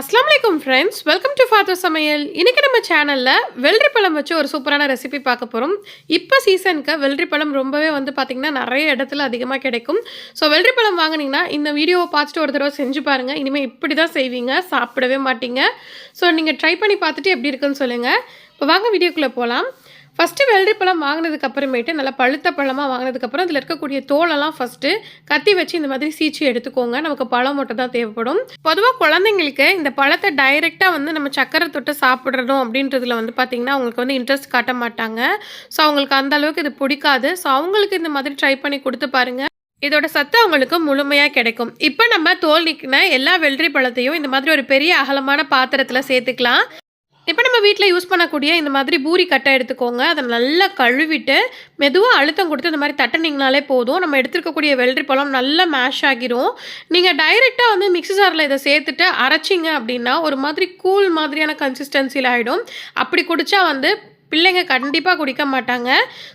அஸ்லாம் வலைக்கம் friends welcome to father சமையல் இன்றைக்கி நம்ம சேனலில் வெள்ளரி பழம் வச்சு ஒரு சூப்பரான ரெசிபி பார்க்க போகிறோம் இப்போ சீசனுக்கு வெள்ளரி பழம் ரொம்பவே வந்து பார்த்திங்கன்னா நிறைய இடத்துல அதிகமாக கிடைக்கும். ஸோ வெள்ளரிப்பழம் பழம் வாங்குனீங்கன்னா இந்த வீடியோவை பார்த்துட்டு ஒரு தடவை செஞ்சு பாருங்கள் இனிமேல் இப்படி தான் செய்வீங்க. சாப்பிடவே மாட்டீங்க. ஸோ நீங்கள் ட்ரை பண்ணி பார்த்துட்டு எப்படி இருக்குன்னு சொல்லுங்கள் இப்போ வாங்க வீடியோக்குள்ளே போகலாம் ஃபஸ்ட்டு வெள்ளரி பழம் வாங்கினதுக்கு அப்புறமேட்டு நல்லா பழுத்த பழமாக வாங்கினதுக்கப்புறம் அதில் இருக்கக்கூடிய தோலெல்லாம் ஃபஸ்ட்டு கத்தி வச்சு இந்த மாதிரி சீச்சி எடுத்துக்கோங்க. நமக்கு பழம் மட்டும் தான் தேவைப்படும். பொதுவாக குழந்தைங்களுக்கு இந்த பழத்தை டைரெக்டாக வந்து நம்ம சக்கரை தொட்டு சாப்பிட்றதும் அப்படின்றதுல வந்து பார்த்திங்கன்னா அவங்களுக்கு வந்து இன்ட்ரெஸ்ட் காட்ட மாட்டாங்க. ஸோ அவங்களுக்கு அந்த அளவுக்கு இது பிடிக்காது. ஸோ அவங்களுக்கு இந்த மாதிரி ட்ரை பண்ணி கொடுத்து பாருங்கள் இதோட சத்து அவங்களுக்கு முழுமையாக கிடைக்கும். இப்போ நம்ம தோல் நிற்கின எல்லா வெள்ளரி பழத்தையும் இந்த மாதிரி ஒரு பெரிய அகலமான பாத்திரத்தில் சேர்த்துக்கலாம். இப்போ நம்ம வீட்டில் யூஸ் பண்ணக்கூடிய இந்த மாதிரி பூரி கட்டை எடுத்துக்கோங்க. அதை நல்லா கழுவிட்டு மெதுவாக அழுத்தம் கொடுத்து இந்த மாதிரி தட்டினீங்கனாலே போதும். நம்ம எடுத்துருக்கக்கூடிய வெள்ளரி பழம் நல்லா மேஷ் ஆகிரும். நீங்கள் டைரெக்டாக வந்து மிக்ஸி ஜாரில் இதை சேர்த்துட்டு அரைச்சிங்க அப்படின்னா ஒரு மாதிரி கூல் மாதிரியான கன்சிஸ்டன்சியில் ஆகிடும் அப்படி குடித்தா வந்து பிள்ளைங்க கண்டிப்பாக குடிக்க மாட்டாங்க.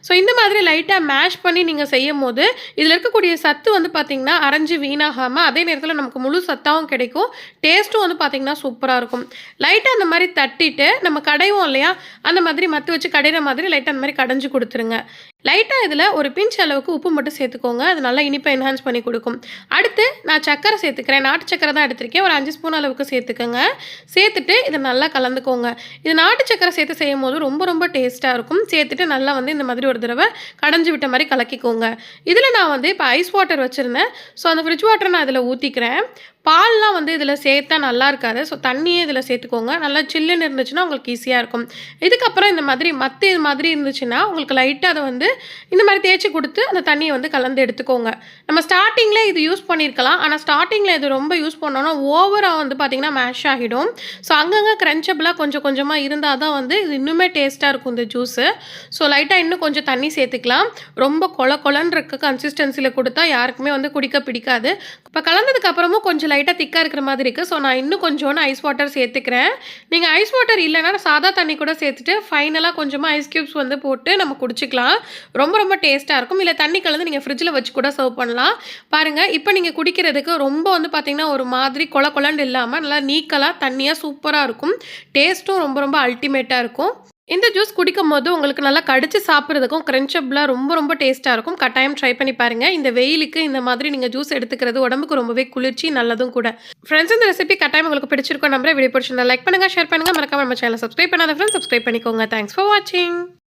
ஸோ இந்த மாதிரி லைட்டாக மேஷ் பண்ணி நீங்கள் செய்யும் போது இதில் இருக்கக்கூடிய சத்து வந்து பார்த்திங்கன்னா அரைஞ்சி வீணாகாமல் அதே நேரத்தில் நமக்கு முழு சத்தாகவும் கிடைக்கும். டேஸ்ட்டும் வந்து பார்த்திங்கன்னா சூப்பராக இருக்கும். லைட்டாக அந்த மாதிரி தட்டிட்டு நம்ம கடைவோம் இல்லையா? அந்த மாதிரி மற்ற வச்சு கடையிற மாதிரி லைட்டாக அந்த மாதிரி கடைஞ்சி கொடுத்துருங்க. லைட்டாக இதில் ஒரு பிஞ்ச் அளவுக்கு உப்பு மட்டும் சேர்த்துக்கோங்க. அது நல்லா இனிப்பை என்ஹான்ஸ் பண்ணி கொடுக்கும். அடுத்து நான் சக்கரை சேர்த்துக்கிறேன். நாட்டு சக்கரை தான் எடுத்திருக்கேன். ஒரு அஞ்சு ஸ்பூன் அளவுக்கு சேர்த்துக்கோங்க. சேர்த்துட்டு இதை நல்லா கலந்துக்கோங்க. இது நாட்டு சக்கரை சேர்த்து செய்யும் போது ரொம்ப ரொம்ப டேஸ்ட்டாக இருக்கும். சேர்த்துட்டு நல்லா வந்து இந்த மாதிரி ஒரு தடவை கடைஞ்சி விட்ட மாதிரி கலக்கிக்கோங்க. இதில் நான் வந்து இப்போ ஐஸ் வாட்டர் வச்சுருந்தேன். ஸோ அந்த ஃப்ரிட்ஜ் வாட்டர் நான் இதில் ஊற்றிக்கிறேன் பால்லாம் வந்து இதில் சேர்த்தா நல்லா இருக்காது. ஸோ தண்ணியே இதில் சேர்த்துக்கோங்க. நல்லா சில்லுன்னு இருந்துச்சுன்னா உங்களுக்கு ஈஸியாக இருக்கும். இதுக்கப்புறம் இந்த மாதிரி மற்ற இது மாதிரி இருந்துச்சுன்னா உங்களுக்கு லைட்டாக அதை வந்து இந்த மாதிரி தேய்ச்சி கொடுத்து அந்த தண்ணியை வந்து கலந்து எடுத்துக்கோங்க. நம்ம ஸ்டார்டிங்கில் இது யூஸ் பண்ணியிருக்கலாம் ஆனால் ஸ்டார்டிங்கில் இது ரொம்ப யூஸ் பண்ணோன்னா ஓவராக வந்து பார்த்திங்கன்னா மேஷ் ஆகிடும். ஸோ அங்கங்கே க்ரன்ச்சபிளாக கொஞ்சம் கொஞ்சமாக இருந்தால் தான் வந்து இது இன்னுமே டேஸ்ட்டாக இருக்கும் இந்த ஜூஸு ஸோ லைட்டாக இன்னும் கொஞ்சம் தண்ணி சேர்த்துக்கலாம். ரொம்ப கொல கொலன்னு இருக்க கன்சிஸ்டன்சியில் கொடுத்தா யாருக்குமே வந்து குடிக்க பிடிக்காது. இப்போ கலந்ததுக்கப்புறமும் கொஞ்சம் லைட்டாக திக்காக இருக்கிற மாதிரி இருக்குது ஸோ நான் இன்னும் கொஞ்சோன்னு ஐஸ் வாட்டர் சேர்த்துக்கிறேன். நீங்கள் ஐஸ் வாட்டர் இல்லைன்னா சாதா தண்ணி கூட சேர்த்துட்டு ஃபைனலாக கொஞ்சமாக ஐஸ் க்யூப்ஸ் வந்து போட்டு நம்ம குடிச்சிக்கலாம். ரொம்ப ரொம்ப டேஸ்ட்டாக இருக்கும். இல்லை தண்ணி கலந்து நீங்கள் ஃப்ரிட்ஜில் வச்சு கூட சர்வ் பண்ணலாம். பாருங்கள் இப்போ நீங்கள் குடிக்கிறதுக்கு ரொம்ப வந்து பார்த்திங்கன்னா ஒரு மாதிரி கொல கொலன்னு இல்லாமல் நல்லா நீக்கலாக தண்ணியாக சூப்பராக இருக்கும். டேஸ்ட்டும் ரொம்ப ரொம்ப அல்டிமேட்டாக இருக்கும். இந்த ஜூஸ் குடிக்கும் போது உங்களுக்கு நல்லா கடிச்சு சாப்பிட்றதுக்கும் கிரன்ச்சப்லாம் ரொம்ப ரொம்ப டேஸ்ட்டாக இருக்கும். கட்டாயம் ட்ரை பண்ணி பாருங்கள் இந்த வெயிலுக்கு இந்த மாதிரி நீங்கள் ஜூஸ் எடுத்துக்கிறது உடம்புக்கு ரொம்பவே குளிர்ச்சி நல்லதும் கூட. ஃப்ரெண்ட்ஸ் இந்த ரெசிபி கட்டாயம் உங்களுக்கு பிடிச்சிருக்கோம் நம்பரை வீடியோ பிடிச்சிருந்தா லைக் பண்ணுங்கள் ஷேர் பண்ணுங்கள் மறக்காம நம்ம சேனல் சப்ஸ்கிரைப் பண்ணாத ஃப்ரெண்ட்ஸ் சப்ஸ்கிரைப் பண்ணிக்கோங்க. தேங்க்ஸ் ஃபார் வாட்சிங்